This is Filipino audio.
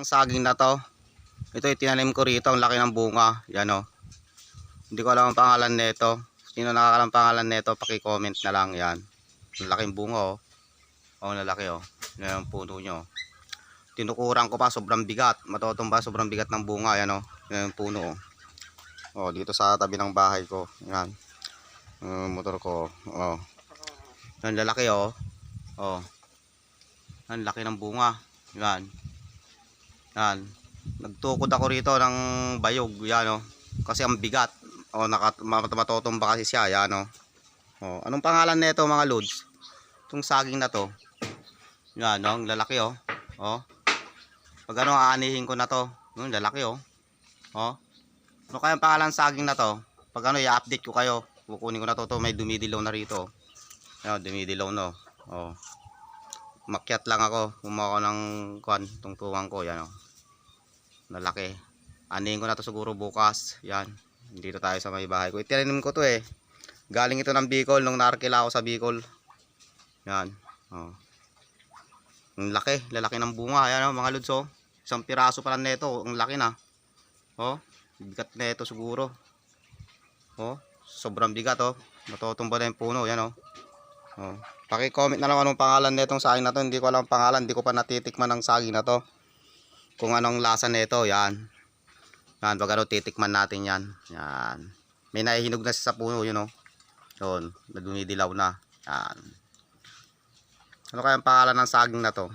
Ang saging na to. Ito itinanim ko rito. Ang laki ng bunga. Yan o. Hindi ko alam ang pangalan nito. Sino nakakalang pangalan nito, paki-comment na lang yan. Ang laking bunga oh. Oh, lalaki oh. Yan ang puno nyo. Tinukuran ko pa, sobrang bigat. Matotomba, sobrang bigat ng bunga. Yan oh. Yan ang puno oh. Oh, dito sa tabi ng bahay ko. Yan. Yung motor ko. Oh. Yan, lalaki oh. Oh. Yan, laki ng bunga. Yan. Yan. Nagtukod ako rito ng bayog. Yan oh. Kasi ang bigat. Oh, nakat mat- matotomba kasi siya. Yan oh. Oh, anong pangalan nito mga lods? Itong saging na to. Yan, oh, ang lalaki oh. Oh. Pag ano aanihin ko na to. Yung lalaki oh. Oh. Ano kaya ang pangalan ng saging na to? Pag ano i-update ko kayo. Kukunin ko na to, to may dumidilaw na rito. Ayun, dumidilaw no. Oh. Makyat lang ako. Kumuha ko ng kwan, tungtuwang ko, yan oh. Lalaki. Anihin ko na to siguro bukas. Yan. Dito tayo sa may bahay ko. Itinanim ko to eh. Galing ito ng Bicol nung narakila ako sa Bicol. Yan. Oh. Ang laki, lalaki ng bunga. Ayan oh, mga lods oh. Isang piraso pa lang nito. Ang laki na. Oh. Bigat na ito siguro. Oh. Sobrang bigat oh. Matutumba na yung puno. Yan oh. Oh. Paki-comment na lang anong pangalan nitong saging na to. Hindi ko alam ang pangalan. Hindi ko pa natitikman ng saging na to. Kung anong lasa nito. Yan. Yan. Pag ano titikman natin yan. Yan. May nahihinog na sa puno. Yun oh. Yun. Nadumidilaw na. Yan. Ano kaya ang pangalan ng saging na to?